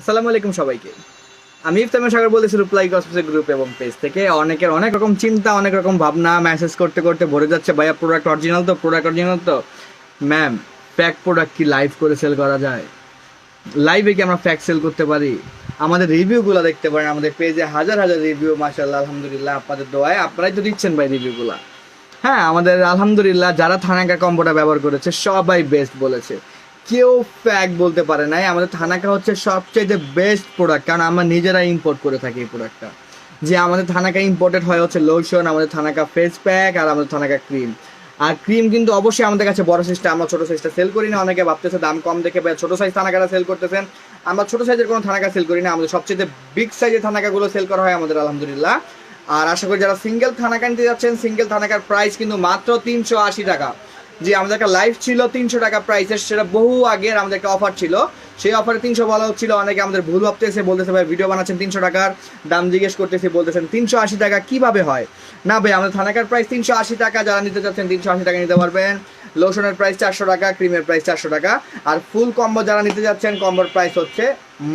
আসসালামু আলাইকুম সবাইকে। আমি ইফতার সাগর বলতেছি রুপ্লাই কসমেটিক গ্রুপ এবং পেজ থেকে। অনেকের অনেক রকম চিন্তা, অনেক রকম ভাবনা মেসেজ করতে করতে ভরে যাচ্ছে, ভাইয়া প্রোডাক্ট অরিজিনাল তো প্রোডাক্ট অরিজিনাল তো? ম্যাম প্যাক প্রোডাক্ট কি লাইভ করে সেল করা যায়? লাইভে কি আমরা প্যাক সেল করতে পারি? আমাদের রিভিউগুলো দেখতে পারেন, আমাদের পেজে হাজার হাজার রিভিউ মাশাল্লাহ আলহামদুলিল্লাহ, আপনাদের দোয়ায় আপনারাই তো দিচ্ছেন ভাই রিভিউগুলো হ্যাঁ আমাদের আলহামদুলিল্লাহ, যারা থানাকা কম্বোটা ব্যবহার করেছে, সবাই বেস্ট বলেছে। কেউ প্যাক বলতে পারে নাই। আমাদের থানাকা হচ্ছে সবচেয়ে বেস্ট প্রোডাক্ট কারণ আমরা নিজেরা ইম্পোর্ট করে থাকি এই প্রোডাক্টটা যে আমাদের থানাকা ইম্পোর্টেড হয় হচ্ছে লোশন আমাদের থানাকা ফেস প্যাক আর আমাদের থানাকা ক্রিম আর ক্রিম কিন্তু অবশ্যই আমাদের কাছে বড় সাইজটা আমরা ছোট সাইজটা সেল করি না। অনেকে ভাবতেছে দাম কম দেখে ছোট সাইজ থানাকাটা সেল করতেছেন। আমরা ছোট সাইজের কোনো থানাকা সেল করি না। আমাদের সবচেয়ে বিগ সাইজের থানাকাগুলো সেল করা হয় আমাদের, আলহামদুলিল্লাহ। আর আশা করি যারা সিঙ্গেল থানাকা নিতে যাচ্ছেন সিঙ্গেল থানাকার প্রাইস কিন্তু মাত্র তিনশো আশি টাকা। যে আমাদের একটা লাইভ ছিল, তিনশো টাকা প্রাইসের সেটা বহু আগের আমাদের একটা অফার ছিল। সেই অফারে তিনশো বলা হচ্ছিল, অনেকে আমাদের ভুল ভাবতেছে, বলতেছে, ভাই ভিডিও বানাচ্ছেন তিনশো টাকার। দাম জিজ্ঞেস করতেছে, বলতেছেন, তিনশো আশি টাকা কীভাবে হয়? না ভাই, আমাদের থানাকার প্রাইস তিনশো আশি টাকা, যারা নিতে চাচ্ছেন তিনশো আশি টাকা নিতে পারবেন। লোশনের প্রাইস চারশো টাকা ক্রিমের প্রাইস চারশো টাকা। আর ফুল কম্বো যারা নিতে যাচ্ছেন কম্বোর প্রাইস হচ্ছে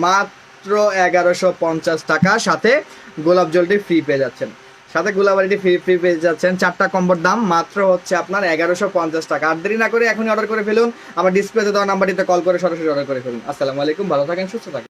মাত্র এগারোশো পঞ্চাশ টাকা। সাথে গোলাপ জলটি ফ্রি পেয়ে যাচ্ছেন। সাথে গুলাবাড়িটি ফ্রি ফ্রি পেয়ে যাচ্ছেন। চারটা কম্বোর দাম মাত্র হচ্ছে আপনার এগারোশো পঞ্চাশ টাকা। আর দেরি না করে এখনই অর্ডার করে ফেলুন। আমার ডিসপ্লেতে দেওয়া নাম্বারটিতে কল করে সরাসরি অর্ডার করে ফেলুন। আসসালামু আলাইকুম, ভালো থাকেন, সুস্থ থাকেন।